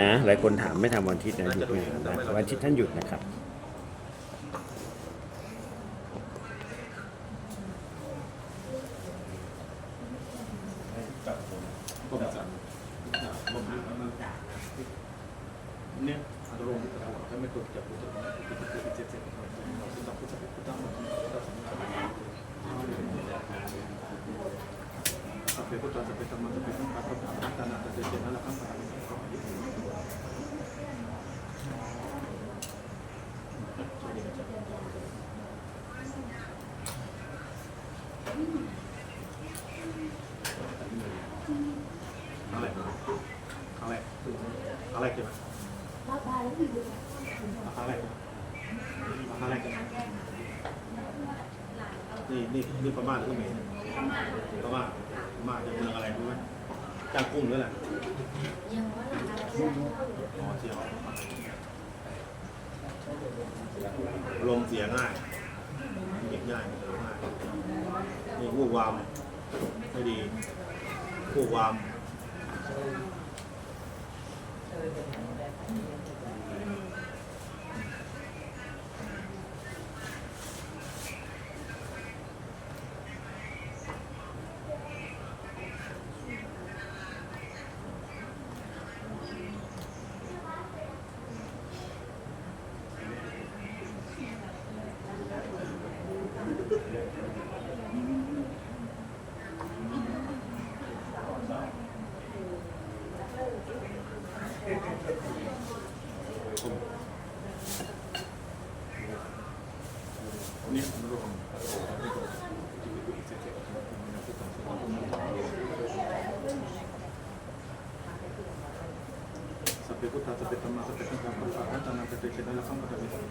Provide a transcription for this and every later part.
นะหลายคนถามไม่ทำวันอาทิตย์นะหยุดงานนะวันอาทิตย์ท่านหยุดนะครับเนี่ยอารมณ์ถ้าไม่ถูกจับพุทธะพุทธะพุทธะเจ็ดเจ็ดเราจะต้องพุทธะพุทธะพุทธะพุทธะสัพเพพุทธะสัพระอัตตานาตะเจเจนะละคัมภะอะไรอะไร อะไรเกี่ยวกับ Bye bye. ราคาแรกราคาแรกันนี่นี่นี่พม่าหรือเขมรพม่าพม่าจะเมืองอะไรรู้ไหมจางกุ้งด้วยแหละอ๋อเสียวลมเสียง่ายเก็บง่ายเสียง่ายนี่วูบวามไม่ดีวูบวาม นี่รวมสัพ เพพุทธะสัพพธรรมะสัพพสังฆะสัพพะอัตานาตะเตเชนะสัมภะวิสัพ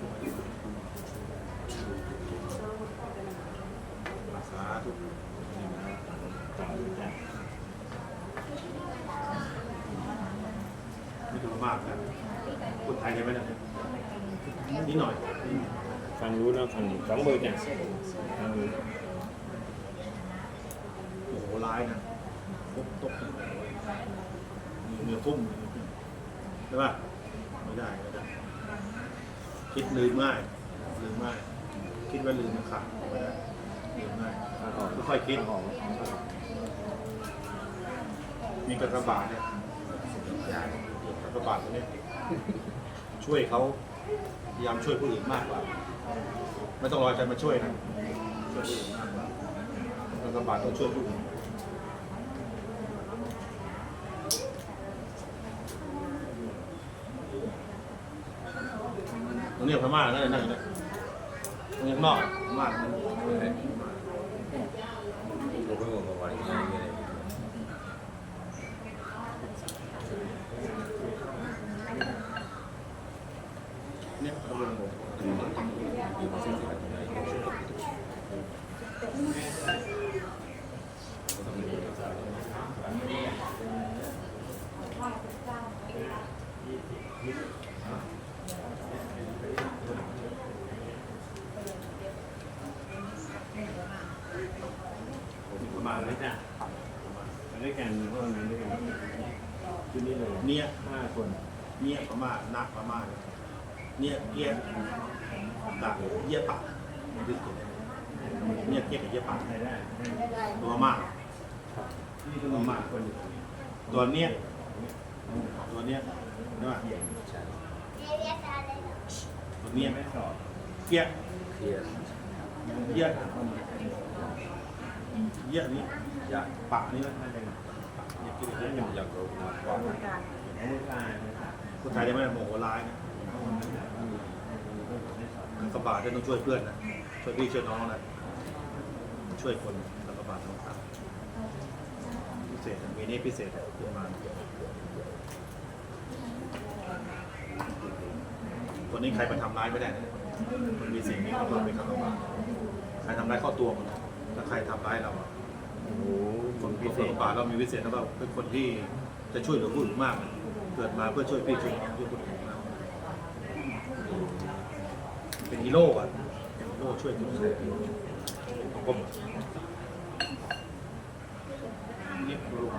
พะสาธุไม่ถึงมากนะคนไทยได้ไหมเนี่ยนิดหน่อย ฟังรู้นะฟังฟังเบอร์จ้ะฟังรู้โอ้โหร้ายนะตกตกมีเนื้อทุ่มใช่ป่ะไม่ได้ไม่ได้คิดลืมง่ายลืมง่ายคิดว่าลืมมันขาดไม่ได้ลืมง่ายค่อยๆคิดมีกระบาดเนี่ยกระบาดตัวนี้ช่วยเขา พยายามช่วยผู้อื่นมากกว่า ไม่ต้องรอใจมาช่วยนะช่วยผู้อื่นมากกว่ากระบาดต้องช่วยผู้อื่นตรงนี้พม่าแล้วนเลยนั่นเลยตรงนี้ข้างนอกพม่าเนี่ยเราลงหมดพม่า มา เล เลย ยจ้ะมา ด้องนั้นด้วยกันที่นี่เลยเนี่ยห้าคน เนี่ยพม่านักพม่าเนี่ยเกียร์ตักเยี่ยปากมันคือตัวเนี่ยเกียร์กับเยี่ยปากได้ได้ตัวมาที่ต้องมากคนตัวเนี้ยตัวเนี้ยใช่ไหมตัวเนี้ยไม่สอบเกียร์เคลียร์เยี่ยเยี่ยนี้ปากนี่นะน่าจะเนี่ยเกียกับน่าเยี่ยจะอยากรู้มากกว่าผู้ชายคนได้โมโหร้ายนะกระบาดต้องช่วยเพื่อนนะ ช่วยพี่ช่วยน้องนะช่วยคนแล้วกระบาดต้องทำพิเศษมีนี้พิเศษขึ้นมาตัวนี้ใครมาทำร้ายไม่ได้นะมันมีสิ่งนี้เข้ามาเป็นคำระบาดใครทำร้ายเข้าตัวมันถ้าใครทำร้ายเรา คนพิเศษป่าเรามีวิเศษนะครับเป็นคนที่จะช่วยเหลือผู้อื่นมาก เกิดมาเพื่อช่วยพี่ช่วยน้องช่วยคนอื่นมากเป็นฮีโร่อะฮีโร่ช่วยคนอื่นผมนี่รวม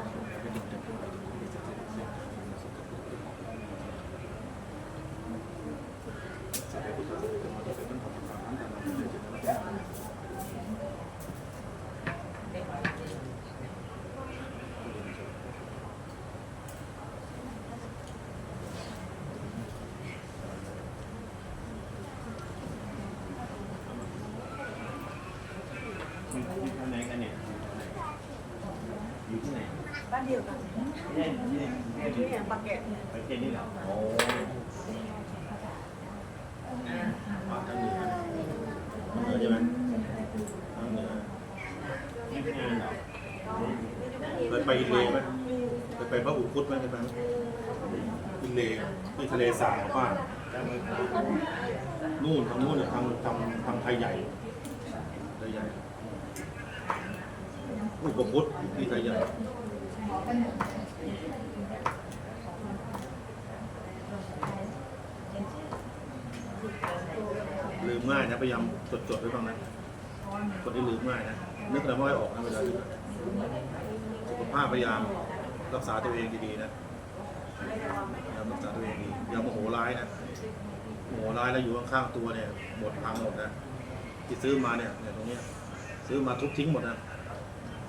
อยู่ที่ไหนกันเนี่ยอยู่ที่ไหนบ้านเดียวกันที่ไหนที่ไหนที่ที่ไหนอย่างปากเกร็ดเนี่ยประเทศนี้เหรอโอ้มาทางเหนือเหนือใช่ไหมทางเหนือไม่งานเหรอเคยไปอินเลย์ไหมเคยไปพระอุคุดไหมเคยไปไหมอินเลย์ที่ทะเลสาบของบ้านจำไม่ได้นู่นทางนู่นเนี่ยทางทางทางไทยใหญ่ไทยใหญ่ อุปคุตที่ไทยใหญ่ลืมง่ายนะพยายามจดๆไว้บ้างนะคนที่ลืมง่ายนะนึกอะไรไม่ค่อยออกนะเวลาลืมสุขภาพพยายามรักษาตัวเองดีๆนะพยายามรักษาตัวเองดีอย่าโมโหร้ายนะโหร้ายแล้วอยู่ข้างๆตัวเนี่ยหมดพังหมดนะที่ซื้อมาเนี่ยเนี่ยตรงเนี้ยซื้อมาทุบทิ้งหมดนะ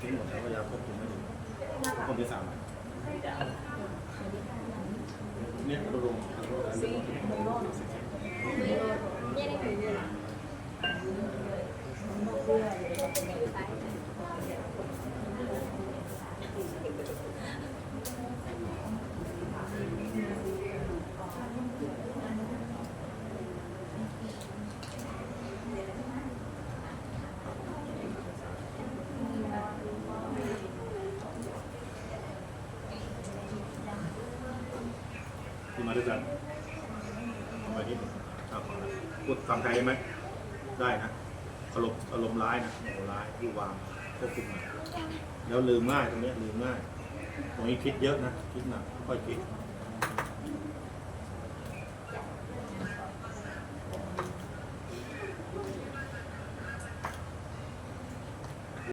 ทิ้งหมดแล้วพยายาควบคุมไม่อยู่คนที่สามเนี่ยเราลงซีโมโน่ที่มาด้วยกันเอาไปนิดหนึ่งครับพูดฟังไทยได้ไหม ได้นะอารมณ์อารมณ์ร้ายนะโมโหร้ายผู้วางควบคุมหน่อยแล้วลืมง่ายตรงเนี้ยลืมง่าย ตรงนี้คิดเยอะนะ คิดหนักค่อยคิด